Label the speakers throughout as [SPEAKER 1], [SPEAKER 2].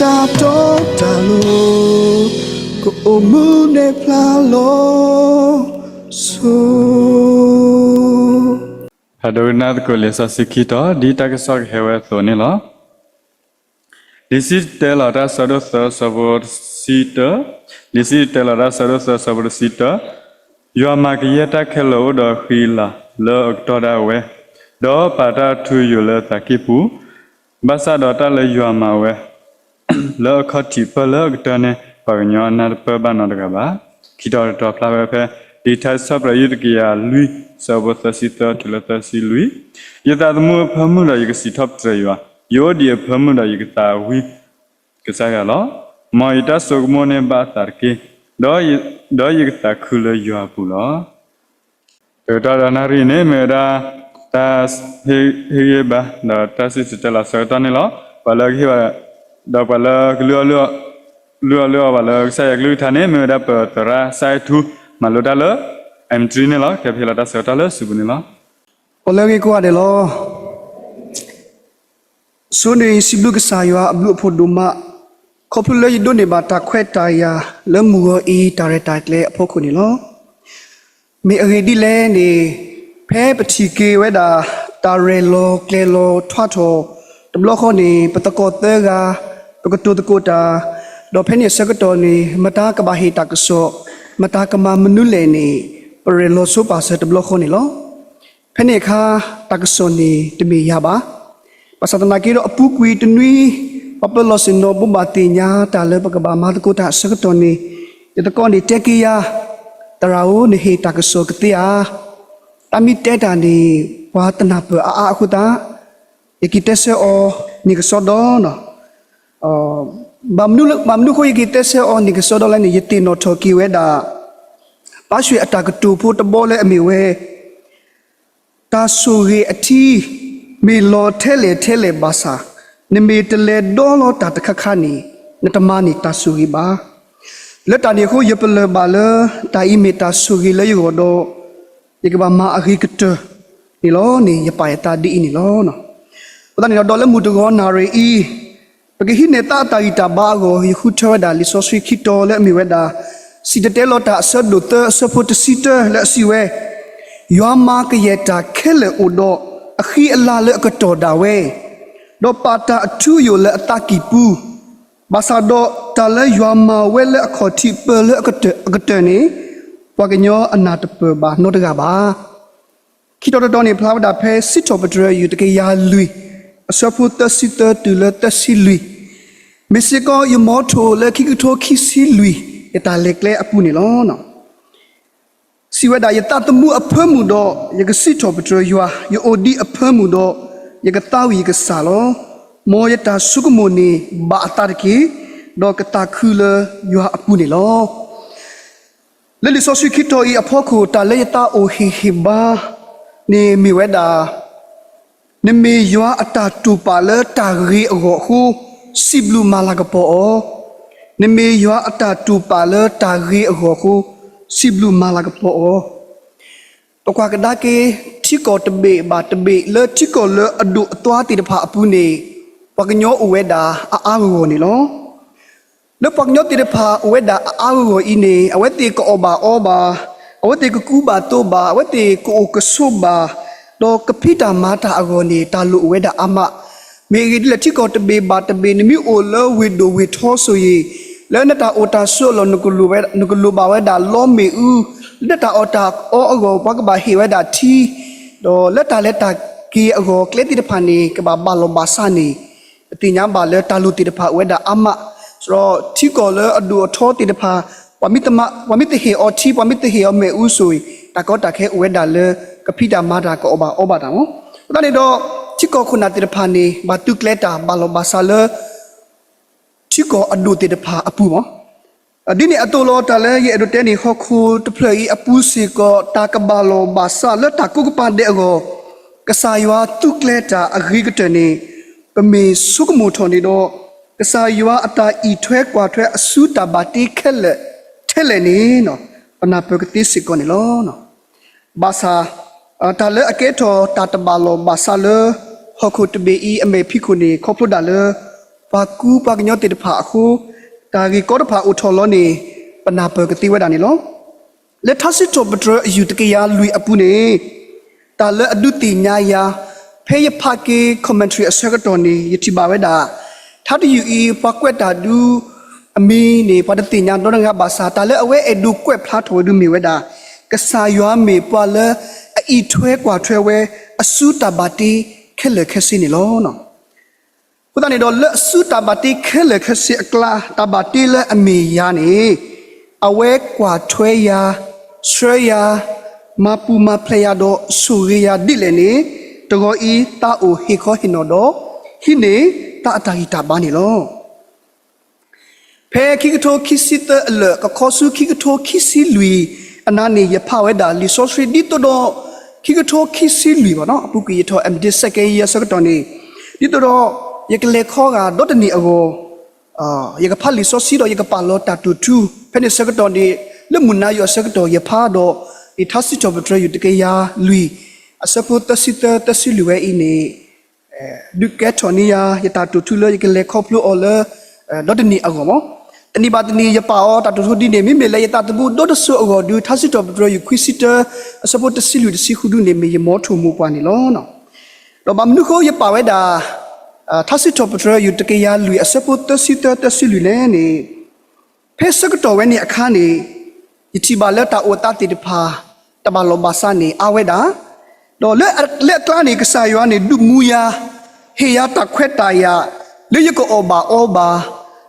[SPEAKER 1] တာတော့တလို့ကိုအမှုနဲ့ဖလာလို့ဆို
[SPEAKER 2] Hadonad ko lesa sikito di taksak hewe thone lo. Disi tela ra sado sa sabor sita. Disi tela ra sado sa sabor sita. Yo makiyeta khelo do khila lo oktoda we. Do pada thu yo le takipu. Basa do ta le yo ma we. Lo khati pa lo oktane pa nyo na pa ba na daga ba. Kito do pla we phe ဒီထဆပ်ရယုတကရလူစဘသစီတထလတစီလူယတသမုဖမှုရယကစီထပ်ត្រယယောဒီဖမှုရယကတာဝိကစားရလောမောယတဆုကမနေဘာတာကေဒောဒောယကတာခုလယောပူလောတေတရနာရိနေမေရာတာဟေဟေဘာဒါတစီစတလာစတနေလောဘလခိဝ ဒါဘလကလောလောလောလောဘလဆိုင်ကလူထနေမေရာပတရာဆိုင်သူမလိုတလ M3 နေလားကဖေလာတာစတာလစုဘနေလား
[SPEAKER 1] ဘလကေကွာတယ်လို့ဆိုနေစီဘလုကစာရွာအဘလုဖို့ဒုမခေါပလေဒိုနေဘာတာခွဲတာယာလမှုအီတာရတာကလေအဖို့ခုနေလို့မေအရီဒီလဲနေဖဲပတိကေဝဲတာတာရဲလောကလေလောထွားထောတဘလခေါနေပတကောတဲက ပကတူတကိုတာဒေါ်ဖဲနေစကတော်နေမတာကဘာဟီတာကဆောမတာကမမနုလေနေပရဲလောဆိုပါစတဘလခေါနေလို့ဖနေခါတက္ကစောနီတမီရပါပစတနာကီရောအပူကွီတနွီပပလောစင်နိုဘမတိညာတာလေပကဘာမာတကိုတာစကတော်နီတတကောနီတက်ကီယာတရာဦးနေဟေတက္ကစောကတိယာတမီတဲတာနီဝါတနာပအာအခုတာယကိတက်ဆေအောနိကစောဒေါနော် အော်ဘမ်နုလဘမ်နုကိုယကိတက်ဆေအောနိကစောဒေါလည်းယတိနောထောကီဝဲတာပါရွှေအတာကတူဖို့တဘောလဲအမီဝဲတာဆူရီအတီမီလောထဲလေထဲလေဘာသာနမီတလေဒေါ်လောတာတခခနီနတမနီတာဆူရီဘာလက်တနီခုယပလဘာလတာအီမီတာဆူရီလေယောဒိုဒီကဘာမာအခိကတနီလောနီယပါယတာဒီနီလောနော်ပဒနီဒေါ်လမှုတကောနာရီအီ ပကဟိနေတာတာဂီတာဘာကိုယခုထောဒါလီဆိုဆွီခိတိုလေမီဝဒါစီတတဲလောတာဆဒုတဆပုတစီတလက်စီဝဲယောမာကယတာခဲလေဥဒအခီအလာလေကတော်ဒါဝဲဒေါ်ပါတာအထူယိုလေအတကီပူဘာသာဒေါ်တလေယောမာဝဲလေအခေါ်တိပလေအကတအကတနေပကညောအနာတပဘာနောတကပါခိတော်တော်နေဖလာဝတာဖဲစစ်တော်ပတရယူတကရာလူ အစဖုတစစ်တတူလေတစီလူမစ္စကောယမောထိုလေခိကထိုခိစီလူယတာလေကလေအပူနေလောနော်စီဝဒယတတမှုအဖမှုတော့ယကစစ်တော်ပထယွာယအိုဒီအဖမှုတော့ယကတောက်ယကဆာလောမောယတာစုကမုန်ဘာအတာကေတော့ကတာခူလယွာအပူနေလောလေလီဆိုဆွီခိတိုဤအဖို့ခုတာလေတာအိုဟီဟီဘာနေမီဝဲတာ နေမီယွာအတာတူပါလတာရီအကိုခုစီဘလူမာလာကပေါ်နေမီယွာအတာတူပါလတာရီအကိုခု si blue malaga po o to kwa ka da ke thi ko te be ba te be le thi ko le adu atwa ti de pha apu ne pa ka nyo uwe da a a wo ni lo le pa nyo ti de pha uwe da a a wo i ne awe ti ko o ba o ba awe ti ko ku ba to ba awe ti ko o ka so ba do ka phi ta ma ta a go ni ta lu uwe da ama me gi le thi ko te be ba te be ni mi o le we do we tho so yi လဲနတာအိုတာဆွလောနကလူဝဲနကလူပါဝဲဒါလောမေဦးလက်တာအော်တာအောအကောဘကဘာဟေဝဲဒါတီတော့လက်တာလက်တာကီအကောကလက်တီတဖာနေကဘာဘာလောဘာဆာနေအတင်ညာဘာလဲတာလူတီတဖာဝဲဒါအမဆိုတော့တီကောလဲအဒူအထောတီတဖာဝမိတမဝမိတဟေအောတီဝမိတဟေအောမေဦးဆိုတကောတခဲဝဲဒါလဲ ကဖိတာမာတာကောဘာအောဘာတာမောဒါနေတော့တီကောခုနာတီတဖာနေဘာတုကလက်တာဘာလောဘာဆာလဲချီကိုအဒုတေတဖာအပူမောအဒီနေအတူလောတလဲရဲ့အဒုတဲနေခခုတဖလေအပူစီကိုတာကဘာလောဘာဆာလတာကုကပန်တဲ့ကိုကဆာယွာတုကလက်တာအဂိကတနေပမေစုကမူထော်နေတော့ကဆာယွာအတာဤထွဲကွာထွဲအစုတာဘာတိခက်လက်ထဲလေနေနော်ပနာပကတိစီကိုနေလောနော်ဘာသာအ တာလဲအကဲထော်တာတဘာလောဘာဆာလဟခုတဘေဤအမေဖိခုနေခေါပလိုဒါလဲပါကူပါကညောတေတဖာအခုတာဂီကောတဖာဥထော်လောနေပနာပကတိဝဒနေလောလက်ထစစ်တော့ဘဒရအယူတကရလူအပူနေတာလအဒုတိညာယာဖေးဖာကေ commentary အစကတော်နေယတိပါဝဒထာတယူဤပကွက်တာဒူအမီနေပဒတိညာတော့ငါဘာသာတာလအဝဲအဒုကွက်ဖလားထော်ဒူမီဝဒကဆာယွာမေပွာလ အီထွဲကွာထွဲဝဲအစုတဘာတီခဲလခဲစင်းနေလောနော်ခုတနေတော့လက်စုတဘာတိခဲလခစီအကလာတဘာတိလအမီယာနေအဝဲကွာထွဲယာဆွဲယာမပူမဖလျာတော့ဆူရီယာဒီလေနေတကောဤတာအိုဟေခောဟိနောတော့ဟိနေတာအတာဟိတာဘာနေလောဖဲခိကတိုခိစီတအလကခောဆူခိကတိုခိစီလူအနာနေရဖဝဲတာလီဆိုစရီဒီတော့ ခိကတိုခိစီလူပါနော်အပုကီရထော MD စကေရစကတော့နေဒီတော့ယကလေခောကဒတ်နီအကိုအာယကဖလီဆိုစီတော့ယကပါလောတာတူတူဖဲနေစကတော်ဒီလမနာယောစကတော်ယဖာတော့ဒီသစီချဘထရယတကယာလူအစပုတစီတတစီလူဝဲအင်းနေအဲဒုကက်ထော်နီယာယတာတူတူလောယကလေခောပလိုအော်လဒတ်နီအကိုမော တနိပါတနီယပါအောတာတူတူဒီနေမိမေလေယတာတဘူဒတ်ဆူအကိုဒုသစီချဘထရယခွီစီတအစပုတစီလူတစီခုဒုနေမေယမောထုမှုပွားနေလောနော်တော့ဘာမနုခိုယပါဝဲတာသစစ်တော်ပထရယူတကရလူအစပုတစီတတစီလူလဲနေဖက်စကတော်ဝဲနေအခါနေယတိပါလက်တာအိုတာတိတဖာတဘ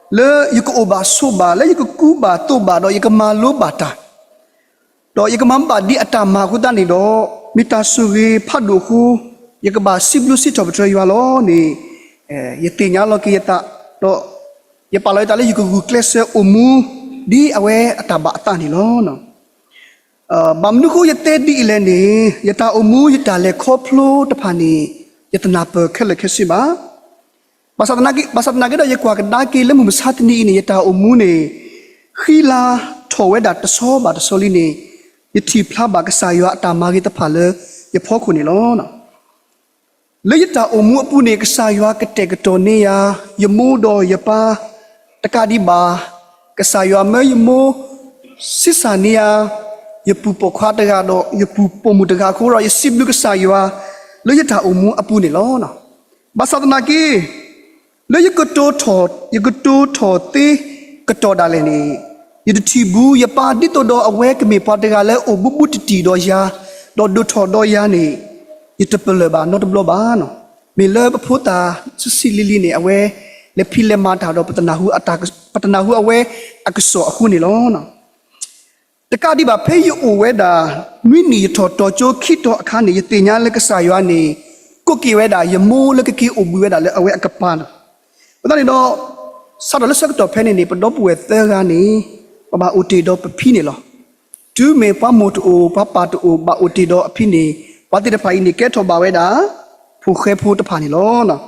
[SPEAKER 1] လောဘာစနေအဝဲတာတော့လက်လက်ကလာနေကဆာယောနေဒုမူယာဟေယတာခွဲတာယာလေယကောဘာအောဘာလေယကောဘာဆိုဘာလေယကကူဘာတိုဘာတော့ယကမာလိုဘာတာတော့ယကမမ်ဘာဒီအတာမာကုတနေတော့မိတာဆူရီဖတ်လို့ခုယကဘာစီဘလူစီတော်ပထရယူလောနေ eh ye tinya lo ki ta do ye paloi ta le yu ku klese umu di awe ataba ta ni lo no uh bam nu ko ye te di le ni ye ta umu ye ta le kho phlo ta pha ni ye ta na pe khe le khe si ba basat na ki basat na ki do ye kwa ka da ki le mu sa ti ni ni ye ta umu ni khila tho we da ta so ba ta so li ni ye thi phla ba ka sa yo ata ma ki ta pha le ye pho khu ni lo no လေယတာအမှုအပုနေကဆာယွာကတဲ့ကတော်နေယာယမိုးတော်ယပါတကဒီဘာကဆာယွာမေယမိုးစစ်စာနေယာယပူပခွာတကတော့ယပူပမှုတကခိုးတော့ယစစ်ဘုကဆာယွာ လေယကတောထောယကတောထောတေကတောဒါလည်းနေယတတိဘူးယပါတိတောတော်အဝဲကမေပေါ်တကလည်းအဘုဘုတတီတော်ယာတော်ဒုထောတော်ယာနေယတပလဘာနော့တဘလဘာနော်မေလဘဖုတာစစ်စီလီလီနေအဝဲလေဖိလေမာတာတော်ပတနာဟုအတာပတနာဟုအဝဲအကဆောအခုနေလောနော်တကတိပါဖေယအိုဝဲတာမိနီထောတော်ချိုခိတော်အခါနေယတင်ညာလက်ကဆာယောနေကုတ်ကေဝဲတာယမိုးလက်ကကေအိုဘူးဝဲတာလည်းအဝဲအကပန်း ဘယ်တော့တော့ဆာဒလက်ဆက်တော်ဖဲနေနေပတော့ပွေသဲကနေပပဦးတီတော့ပဖိနေလောဒူမေပမိုတူပပတူဘဦးတီတော့အဖိနေဘာတိတဖိုင်နေကဲထော်ပါဝဲတာဖူခဲဖူတဖာနေလောနော်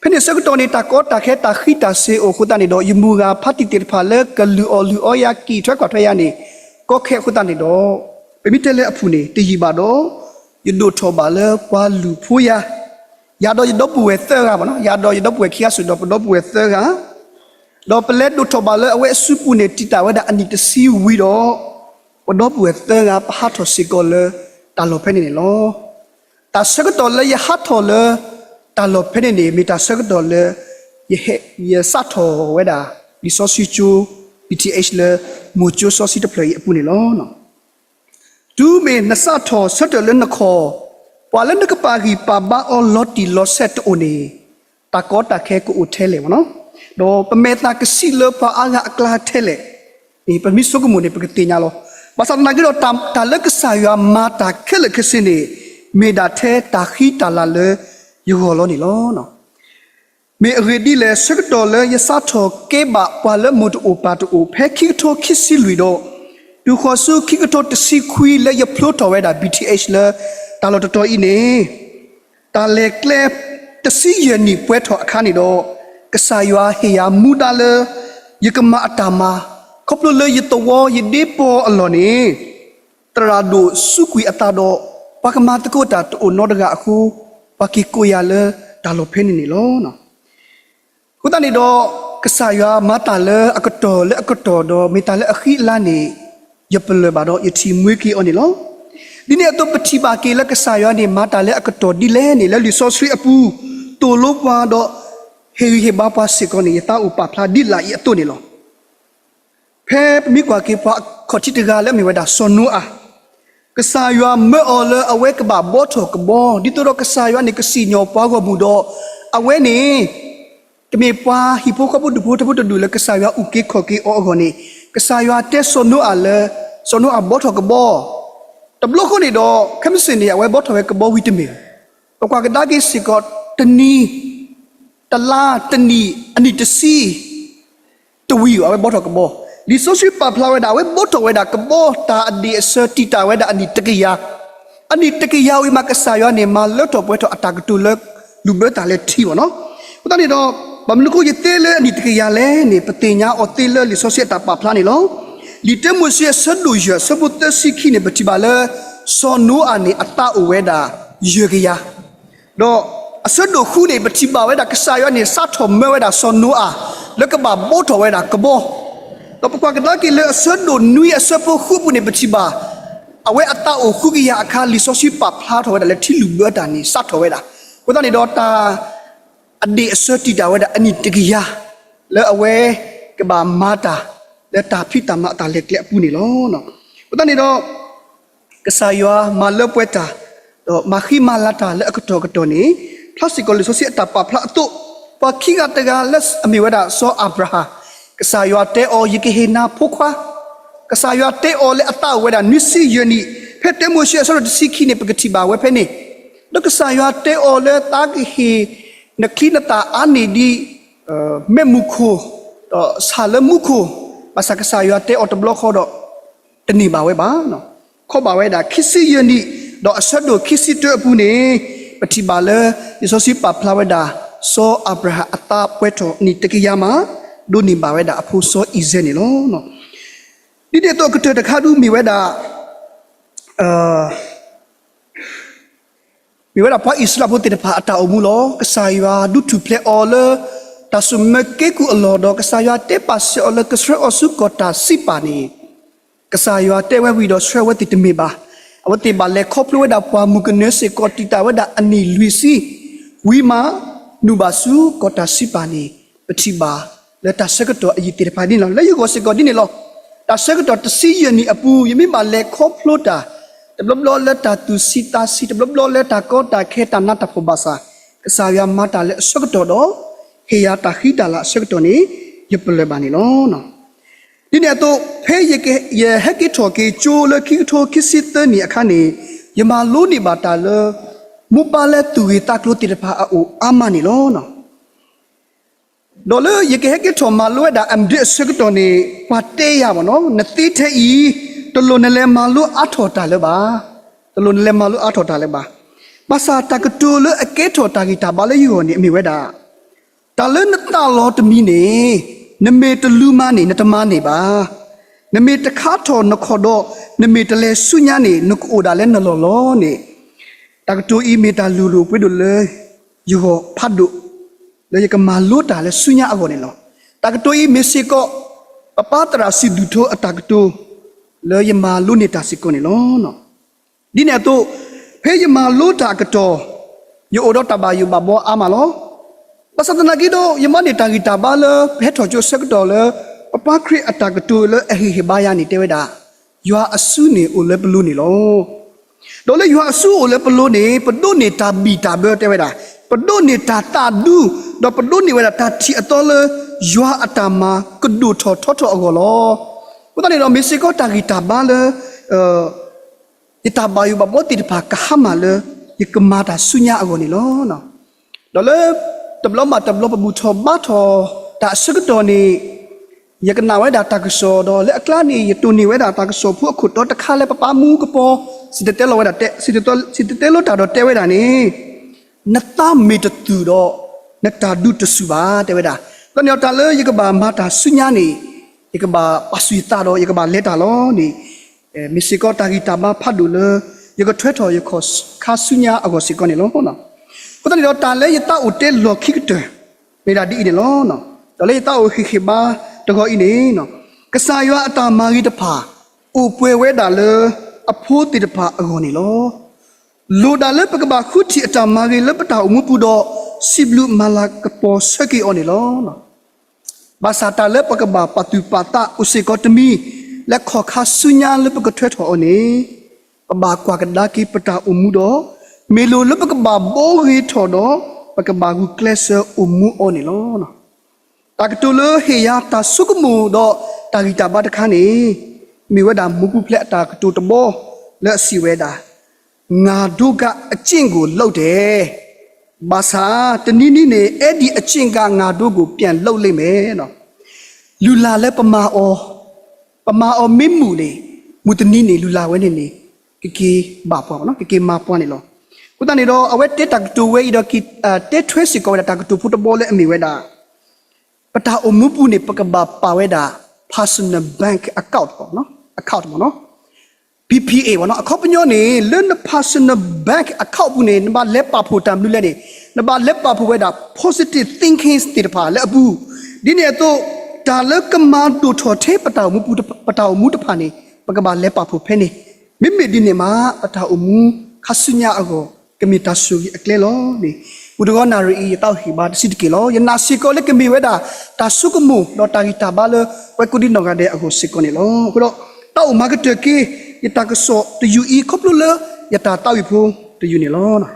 [SPEAKER 1] ဖင်းနေစကတော်နေတာကောတာခဲတာခိတာစေအိုခုတနေတော့ယမူကဖတ်တိတေဖာလကလူအော်လူအော်ယာကီထွက်ခွာထွက်ရနေကောခဲခုတနေတော့ပမိတဲလေအဖူနေတည်ပါတော့ယဒိုထော်ပါလေပွာလူဖူယာ ရတော့ရတော့ပွေသဲကပါနော်ရတော့ရတော့ပွေခီယာဆူတော့တော့ပွေသဲကတော့ပလက်ဒိုထော်ပါလေအဝဲစုပူနေတီတာဝဲတာအနိတစီဝီတော့တော့ပွေသဲကပဟာထော်စီကောလေတာလောဖဲနေလောတာစကတော်လေယဟတ်တော်လေတာလောဖဲနေမီတာစကတော်လေယဟယစတ်တော်ဝဲတာဒီဆိုစီချူ PTH လေမူချူဆိုစီတပလေအပူနေလောနော်ဒူမေနစတ်တော်ဆတ်တယ်လေနခော ပွာလန်ကပါဂီပါဘာအော်လော်တီလော်ဆက်အိုနေတာကောတာခဲကိုဦးထဲလေမနော်တော့ပမေတာကစီလပါအာငါအကလာထဲလေဒီပမစ်ဆုကမုန်နေပကတိညာလော Pasal nagi do tam tala kesaya mata kele kesini meda the takhi tala le yuholo ni lo no me ready le sektor le yasa tho ke ba pa le mut o pa to o phe ki tho khisi lui do du kho su ki tho t si khui le ye phlo to we da bth le ta lo to to i ne ta le kle t si ye ni pwe tho akha ni do kesaya he ya mu da le ye kama atama ခပလလေယတဝယဒီပေါ်အလောနေတရာဒိုစုကွီအတာတော့ပကမာတကိုတာတိုနောဒကအခုပကီကိုရလေဒါလိုဖင်းနေလောနော်ခခုတန်နေတော့ကဆာယမတာလေအကတော်လေအကတော်တော့မေတာလေအခီလာနေယပလဘာတော့ယတီမွေးကီအော်နေလော ဒီနေ့တော့ပတိပါကေလကဆာယနေမတာလေအကတော်ဒီလဲနေလေလီဆိုစရီအပူတိုလောပွားတော့ဟေဟေဘာပါစေကောနေယတာဥပဖလာဒီလာယတုနေလောဖဲမိကွာကေပါခေါချီတကလည်းမိဝဒါဆွန်နူအာကဆာယမေအော်လအဝဲကဘာဘောထောကဘောဒီတော့ကဆာယနေကစီညောပွားကမှုတော့အဝဲနေတမေပွားဟိပိုကပုဒ်ဘူတပုဒ်ဒူလကဆာယဥကေခောကေအောဂိုနီကဆာယတက်ဆွန်နူအလဆွန်နူအဘောထောကဘော တဘလခုနေတော့ခမစင်နေအဝဲဘောထောဝဲကဘောဝီတမေပကွာကဒါကေစီကောတနီတလာတနီအနီတစီတဝီအဝဲဘောထောကဘောဒီဆိုရှိပပလာဝဲဒါဝဲဘောထောဝဲဒါကဘောတာအဒီအစတီတာဝဲဒါအနီတကီယာအနီတကီယာဝီမကဆာယနေမလော့တော့ပွဲထောအတာကတူလလူဘတာလက်ထီဝနော်ဥတန်နေတော့ဘမနကိုယတဲလေအနိတကရလဲနေပတင်ညာအော်တဲလေလီဆိုစီတာပပလာနေလော လီတမွစီဆဒလူရစပုတစီခိနေပတိပါလေစောနိုအနိအတာအဝဲတာယေကရတော့အစဒခုနေပတိပါဝဲတာကဆာယောနေစတ်ထောမဲဝဲတာစောနိုအလကဘာဘောထောဝဲတာကဘောတော့ပကွာကဒါကီလေအစဒနွီအစပခုပုနေပတိပါအဝဲအတာအခုကရအခါလီဆိုစီပပလာထောဝဲတာလေထီလူဘတာနေစတ်ထောဝဲတာကိုတော့နေတော့တာအဒီအစတိတာဝဒအနိတကရလဲအဝဲကဘာမာတာ လဲတာဖိတမတာလက်လက်ပူနေလောနော်ဘုဒ္ဓနေတော့ကဆာယောမလပွက်တာတော့မခိမလာတာလဲအကတော်ကတော်နေပလတ်စတစ်ကိုလဆိုစီတာပပလာတော့ပခိကတကလက်အမီဝဒဆောအဗရာဟာကဆာယောတဲအောယကဟေနာဖုခွာကဆာယောတဲအောလဲအတဝဒနစ်စီယနီဖက်တဲမိုရှေဆောဒစီခိနေပကတိပါဝဲဖဲနေဒကဆာယောတဲအောလဲတာကဟေ na klina ta ani di uh, me mukho to sala mukho basa ka sayo te ပါစကဆာရွာတဲ့အော်တဘလော့ခေါ်တော့တဏီပါဝဲပါနော်ခေါ်ပါဝဲတာခစ်စီယနီတော့အဆတ်တို့ခစ်စီတွေ့အပူနေပတိပါလေဒီဆိုစီပါဖလာဝဲတာစောအာဗြဟအတာပွဲတော်နီတကရမှာဒုနိပါဝဲတာအဖို့စောဤစဲနေလို့နော်ဒီတဲ့တော့ကတတခါဒူမီဝဲတာအာမီဝဲတာပွားဣစလာဘုတ်တဲ့ပါအတာအမှုလို့ကဆာယွာဒုတူပလေအော်လော တဆုမကေကူအလောတော့ကစားရတဲ့ပါစေအလကစရအစုကတာစီပါနေကစားရတဲ့ဝဲဝီတော့ဆွဲဝဲတိတမေပါအဝတိပါလေခေါပလွေတာပွားမှုကနေစေကတိတာဝဒအနီလူစီဝီမာနုဘစုကတာစီပါနေပတိပါလက်တဆကတော့အီတေဖာဒီနော်လက်ယူကိုစကောဒီနေလောတဆကတော့တစီယနီအပူယမိပါလေခေါပလွတာတဘလဘလလက်တာသူစီတာစီတဘလဘလလက်တာကောတာခေတာနတ်တဖဘာစာကစားရမတာလေဆကတော့တော့ ဟေယတာခိတာလာစကတော်နေယပလက်ပါနေလောနော်ဒီနေ့တော့ဖဲရကရဟက်ကထော်ကေချိုလခိထော်ခိစစ်တနီအခါနေယမလိုနေပါတာလမူပါလက်သူရတာကလို့တိတဖာအိုအာမနေလောနော်ဒေါ်လရကဟက်ကထော်မလွဲတာအမ်ဒီစကတော်နေပတ်တေးရပါနော်နတိထဲဤတလုံးနဲ့လဲမလို့အထော်တာလဲပါတလုံးနဲ့လဲမလို့အထော်တာလဲပါပါစာတကတူလအကဲထော်တာဂီတာဘာလဲယူနေအမိဝဲတာ တလနတလောတမီနေနမေတလူမနေနတမနေပါနမေတခါထော်နခေါ်တော့နမေတလဲဆုညာနေနကိုဒါလဲနလောလောနေတကတူအီမီတာလူလူပွေးတို့လေယူဟဖတ်တို့လေကမာလို့တာလဲဆုညာအကောနေလောတကတူအီမီစီကိုပပတရာစီဒူထိုအတကတူ le yama lu ni ta si ko ni lo no di ne to phe yama lu ta ka to yo odo ta ba yu ba bo a ma lo pasatana ki do yama ni ta ki ta ba le phe tho jo sek do le papa khri ata ka to le a hi hi ba ya ni te we da yo asu ni o le blu ni lo do le yo asu o le blu ni pa do ni ta bi ta be te we da pa do ni ta ta du do pa do ni we da ta thi ato le yo atama ka du tho tho tho ago lo ဘုရားနေတော့မစ္စကောတာဂီတာဘာလေအဲတဘာယူဘဘောတိတပါကဟမလေယကမာတာဆုညာအကုန်နေလောနော်တော့လေ တဘလမတဘလပဘူထောဘာထောတာစကတော်နေယကနာဝဲတာတကဆောတော့လေအကလာနေယတူနေဝဲတာတကဆောဖုအခုတော့တခါလေပပမူကပေါ်စစ်တဲလောဝဲတာတဲစစ်တဲစစ်တဲလောတာတော့တဲဝဲတာနေနတမေတတူတော့နတာဒုတဆူပါတဲဝဲတာတော့ညတာလေယကဘာမာတာဆုညာနေ ikaba paswita do ikaba leta lo ni misiko tagita ma phadu le yiko thwe tho yiko khasunya ago sikon ni lo hona ko tani do ta le yita ute lo khik te မေဒါဒီနေလောနော်တလေတောက်ခိခိဘာတကောဤနေနော်ကဆာရွာအတာမာကြီးတဖာအိုပွဲဝဲတာလေအဖိုးတိတဖာအကောနေလောလိုဒါလေပကဘာခုတီအတာမာကြီးလေပတာအမှုပူတော့စီဘလူမာလာကပေါ်ဆက်ကီအော်နေလောနော်ဘာသာတလည်းပကဘာပတူပတာဥစေကတမီလက်ခေါ်ခါဆုညာလည်းပကထွဲထော်နေပဘာကွာကဒါကိပတာအမှုတော့ မေလိုလည်းပကဘာဘောရီထော်တော့ပကဘာကူကလဆာအမှုအောနေလောနော်တာကတူလဟေယာတာဆုကမှုတော့တာဂီတာဘတ်ခါနေမိဝဒါမူပူဖလက်တာကတူတဘောလက်စီဝဲတာငါတို့ကအကျင့်ကိုလှုပ်တယ်ဘာသာတနည်းနည်းနဲ့အဲ့ဒီအကျင့်ကငါတို့ကိုပြန်လှုပ်လိုက်မယ်နော်လူလာလဲပမာအောပမာအောမင်းမူလေမူတနီနေလူလာဝဲနေနေကကီဘာပေါ်နော်ကကီမာပေါ်နေလော ကုတနေတော့အဝဲတက်တက်တူဝဲဤတော့ကီတက်ထွဲစီကောတက်တူဖုတဘောလေအမီဝဲတာပတာအမှုပူနေပကဘာပါဝဲတာ personal bank account ပေါ့နော် account ပေါ့နော် PPA ပေါ့နော်အခုပညောနေလွန်း personal bank account ဘူးနေနဘာလက်ပါဖို့တမ်လူလက်နေနဘာလက်ပါဖို့ဝဲတာ positive thinking state ပါလက်အပူဒီနေတော့ဒါလကမန်တူထော်သေးပတောင်မူပူပတောင်မူတဖာနေပကဘာလက်ပါဖို့ဖဲနေမိမိဒီနေမှာပတောင်မူခဆုညာအကို ကမီတဆူအကလေလောနေဘုဒ္ဓဂောနာရီတောက်ဟိဘာစစ်ကေလောယနာစီကိုလကမီဝဲတာတဆုကမူတော့တာဂီတာဘာလဝဲကူဒီနောကတဲ့အကိုစစ်ကိုနေလောခုတော့တောက်မာကတကေယတာကဆောတယူအီခေါပလူလယတာတောက်ယူဖုံတယူနေလောနာ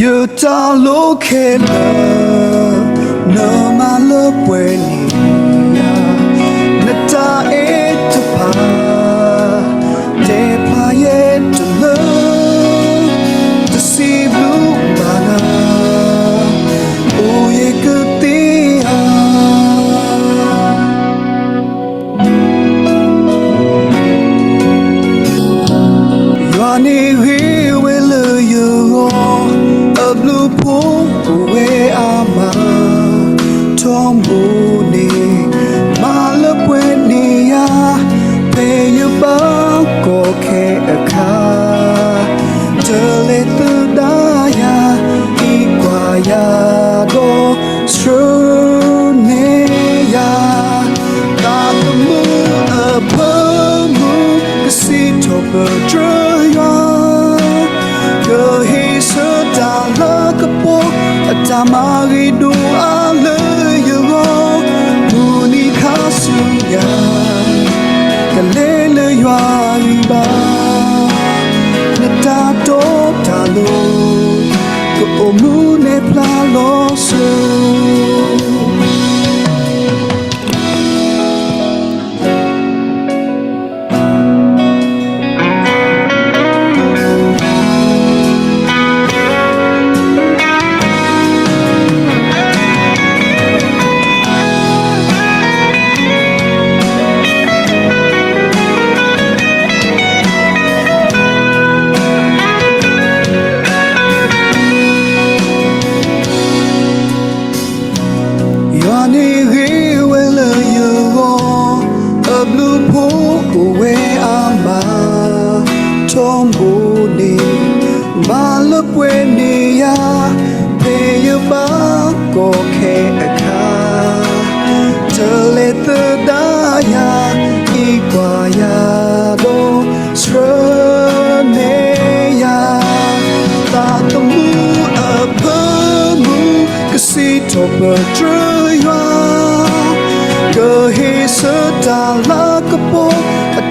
[SPEAKER 1] You don't look at love, no my love when you to patrya ke he sa ta la ka po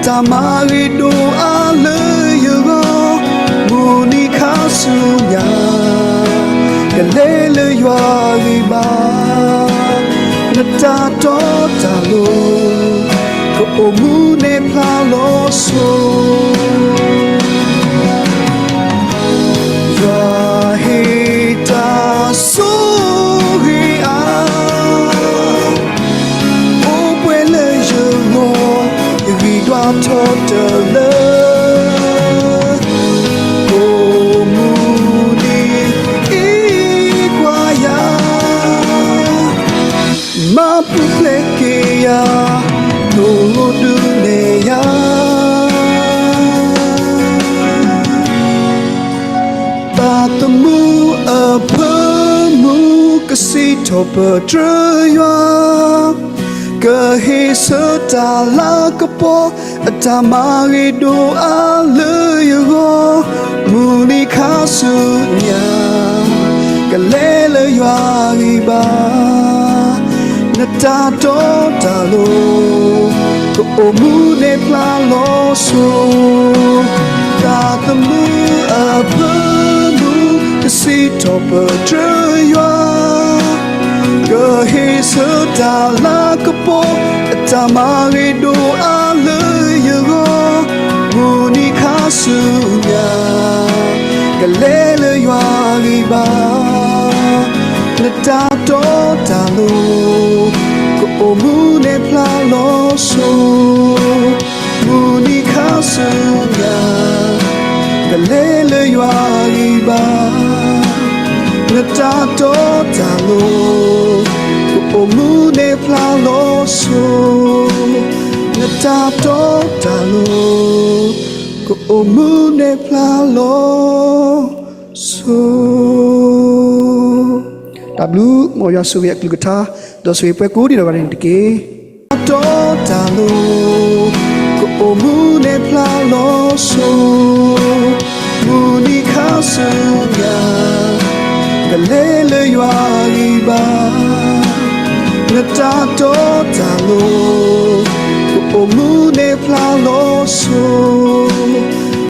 [SPEAKER 1] ta ma ri do a le yo mu ni kha su ya ke le le yo ri ba na ta to ta lo ko o mu ne pla lo so Yahita อบโทษเธอเลยโอ้มูดีอีกว่าอย่ามาพูดเล็กกี่ยาโนดูเนียา tatamu apamu kasito pedreya kehisutala kepo pla lo so ta the mu a bu mu ka si top trya ကဟေစတာလာကပေါ်အတမာရီဒိုအားလေယောမူနီခါ ဆူညာကလဲလေရွာလီပါနတာတော့တာလို့ကိုမူနေဖလာလို့ဆိုမူနီခါဆူညာကလဲလေရွာလီပါနတာတော့တာလို့ကိုအမှုနဲ့ဖလာလို့ဆိုနတာတော့တာလို့ ကိုအမှုနဲ့ဖလာလို့ဆို W မောရဆိုရကလူကတာဒိုဆွေပွဲကိုဒီတော့ဗရင်တကေတော့တာလို့ကိုအမှုနဲ့ဖလာလို့ဆိုမူနီခါဆူညာကလေးလေးရွာ ကြီးပါငတာတော့